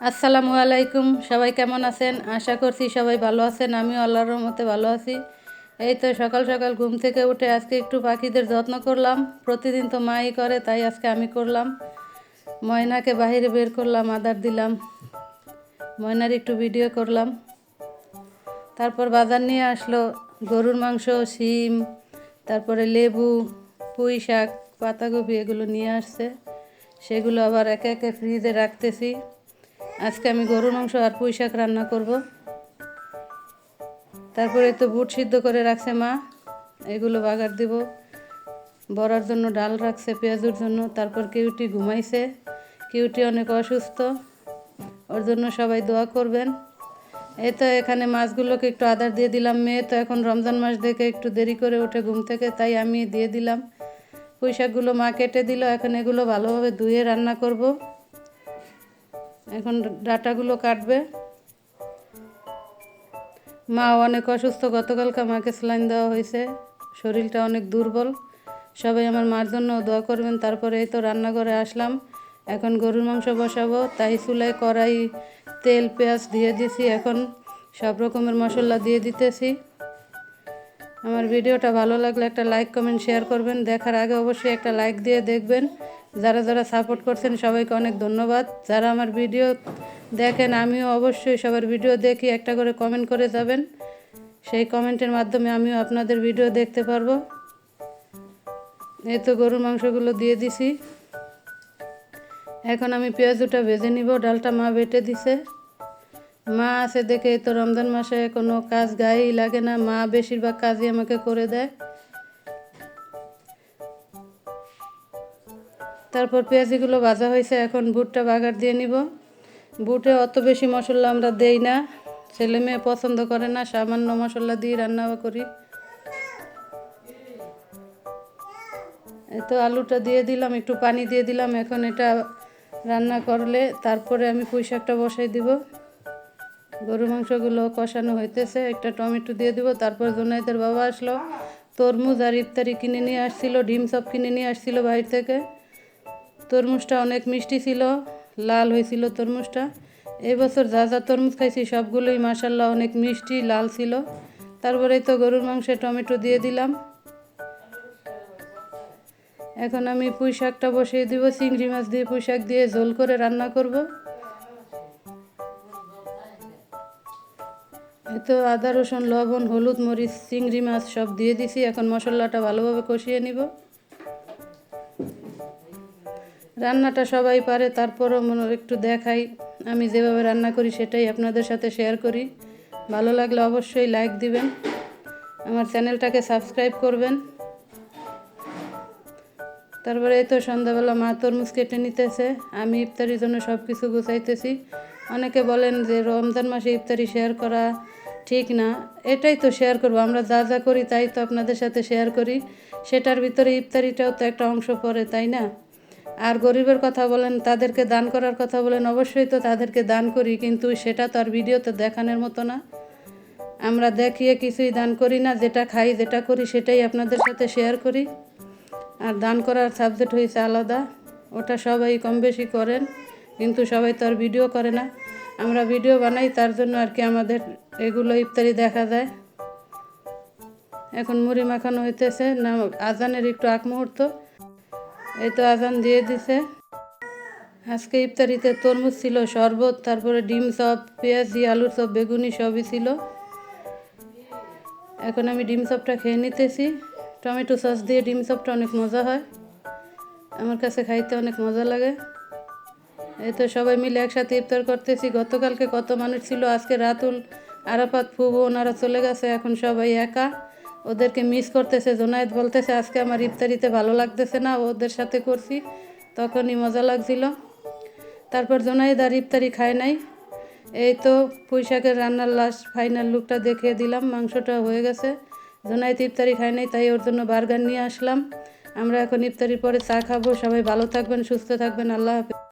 আসসালামু আলাইকুম, সবাই কেমন আছেন? আশা করছি সবাই ভালো আছেন, আমিও আল্লাহর মতে ভালো আছি। এই তো সকাল সকাল ঘুম থেকে উঠে আজকে একটু পাখিদের যত্ন করলাম। প্রতিদিন তো মাই করে, তাই আজকে আমি করলাম। ময়নাকে বাইরে বের করলাম, আদার দিলাম। ময়নার একটু ভিডিও করলাম। তারপর বাজার নিয়ে আসলো গরুর মাংস, শিম, তারপরে লেবু, পুঁই শাক, পাতাকপি এগুলো নিয়ে আসছে। সেগুলো আবার একে একে ফ্রিজে রাখতেছি। আজকে আমি গরুর মাংস আর পুঁই শাক রান্না করব। তারপরে তো বুট সিদ্ধ করে রাখছে মা, এগুলো বাগার দিব। বড়ার জন্য ডাল রাখছে, পেঁয়াজুর জন্য। তারপর কেউটি ঘুমাইছে, কেউটি অনেক অসুস্থ। ওর জন্য সবাই দোয়া করবেন। এই তো এখানে মাছগুলোকে একটু আদার দিয়ে দিলাম। মেয়ে তো এখন রমজান মাস দেখে একটু দেরি করে ওঠে ঘুম থেকে, তাই আমি দিয়ে দিলাম। পুঁই শাকগুলো মা কেটে দিল। এখন এগুলো ভালোভাবে ধুয়ে রান্না করব। এখন ডাটাগুলো কাটবে। মা অনেক অসুস্থ, গতকালকে মাকে স্যালাইন দেওয়া হয়েছে। শরীরটা অনেক দুর্বল। সবাই আমার মার জন্য দোয়া করবেন, তারপরে এই তো রান্নাঘরে আসলাম। এখন গরুর মাংস বসাবো, তাই চুলায় কড়াই, তেল, পেঁয়াজ দিয়ে দিছি। এখন সব রকমের মশলা দিয়ে দিতেছি। আমার ভিডিওটা ভালো লাগলে একটা লাইক কমেন্ট শেয়ার করবেন। দেখার আগে অবশ্যই একটা লাইক দিয়ে দেখবেন। যারা যারা সাপোর্ট করছেন সবাইকে অনেক ধন্যবাদ। যারা আমার ভিডিও দেখেন, আমিও অবশ্যই সবার ভিডিও দেখি, একটা করে কমেন্ট করে যাবেন। সেই কমেন্টের মাধ্যমে আমিও আপনাদের ভিডিও দেখতে পারব। এই তো গরুর মাংসগুলো দিয়ে দিছি। এখন আমি পেঁয়াজ পেঁয়াজুটা ভেজে নিব, ডালটা মা বেটে দিছে। মা আছে দেখে তো রমজান মাসে কোনো কাজ গায়েই লাগে না, মা বেশিরভাগ কাজই আমাকে করে দেয়। তারপর পেঁয়াজিগুলো ভাজা হয়েছে, এখন বুটটা বাগার দিয়ে নিব। বুটে অত বেশি মশলা আমরা দেই না, ছেলে মেয়ে পছন্দ করে না, সামান্য মশলা দিয়ে রান্না করি। তো আলুটা দিয়ে দিলাম, একটু পানি দিয়ে দিলাম, এখন এটা রান্না করলে তারপরে আমি পুঁই শাকটা বসাই দিব। গরু মাংসগুলো কষানো হইতেছে, একটা টমেটো দিয়ে দিব, তারপর জোনাইদের বাবা আসলো। তরমুজ আর ইফতারি কিনে নিয়ে আসছিল, ডিম সব কিনে নিয়ে আসছিল বাইরে থেকে। তরমুজটা অনেক মিষ্টি ছিল, লাল হয়েছিল তরমুজটা। এবছর যা যা তরমুজ খাইছি সবগুলোই মাসাল্লাহ অনেক মিষ্টি, লাল ছিল। তারপরেই তো গরুর মাংসে টমেটো দিয়ে দিলাম। এখন আমি পুঁই শাকটা বসিয়ে দিব, চিংড়ি মাছ দিয়ে পুঁই শাক দিয়ে ঝোল করে রান্না করব। তো আদা, রসুন, লবণ, হলুদ, মরিচ, চিংড়ি মাছ সব দিয়ে দিছি। এখন মশলাটা ভালোভাবে কষিয়ে নিব। রান্নাটা সবাই পারে, তারপরও মনে একটু দেখাই। আমি যেভাবে রান্না করি সেটাই আপনাদের সাথে শেয়ার করি। ভালো লাগলে অবশ্যই লাইক দিবেন। আমার চ্যানেলটাকে সাবস্ক্রাইব করবেন। তারপরে এই তো সন্ধ্যাবেলা মা তরমুজ কেটে নিতেছে। আমি ইফতারির জন্য সব কিছু গুছাইতেছি। অনেকে বলেন যে রমজান মাসে ইফতারি শেয়ার করা ঠিক না। এটাই তো শেয়ার করব। আমরা যা যা করি তাই তো আপনাদের সাথে শেয়ার করি। সেটার ভিতরে ইফতারিটাও তো একটা অংশ পড়ে, তাই না? আর গরিবের কথা বলেন, তাদেরকে দান করার কথা বলেন, অবশ্যই তো তাদেরকে দান করি, কিন্তু সেটা তো আর ভিডিওতে দেখানোর মতো না। আমরা দেখিয়ে কিছুই দান করি না, যেটা খাই, যেটা করি, সেটাই আপনাদের সাথে শেয়ার করি। আর দান করার সাবজেক্ট হয়েছে আলাদা, ওটা সবাই কম বেশি করেন, কিন্তু সবাই তো আর ভিডিও করে না। আমরা ভিডিও বানাই, তার জন্য আর কি আমাদের এগুলো ইফতারি দেখা যায়। এখন মুড়ি মাখানো হইতেছে না আজানের একটু আগ মুহূর্ত। এই তো আজান দিয়ে দিছে। আজকে ইফতারিতে তরমুজ ছিল, শরবত, তারপরে ডিম চপ পেঁয়াজি, আলুর চপ বেগুনি সবই ছিল। এখন আমি ডিম চপটা খেয়ে নিতেছি। টমেটো সস দিয়ে ডিম চপটা অনেক মজা হয়। আমার কাছে খাইতে অনেক মজা লাগে। এই তো সবাই মিলে একসাথে ইফতার করতেছি। গতকালকে কত মানুষ ছিল? আজকে রাতুল, আরাফাত, ফুবু, ওনারা চলে গেছে। এখন সবাই একা। ওদেরকে মিস করতেছে, জোনায়েদ বলতেছে, আজকে আমার ইফতারিতে ভালো লাগতেছে না, ওদের সাথে করছি। তখনই মজা লাগছিল। তারপর জোনায়েদ আর ইফতারি খায় নাই। এই তো পুঁইশাকের রান্নার লাস্ট ফাইনাল লুকটা দেখিয়ে দিলাম, মাংসটা হয়ে গেছে। জোনায়েদ ইফতারি খায় নাই, তাই ওর জন্য বার্গার নিয়ে আসলাম। আমরা এখন ইফতারির পরে চা খাব। সবাই ভালো থাকবেন, সুস্থ থাকবেন। আল্লাহ হাফিজ।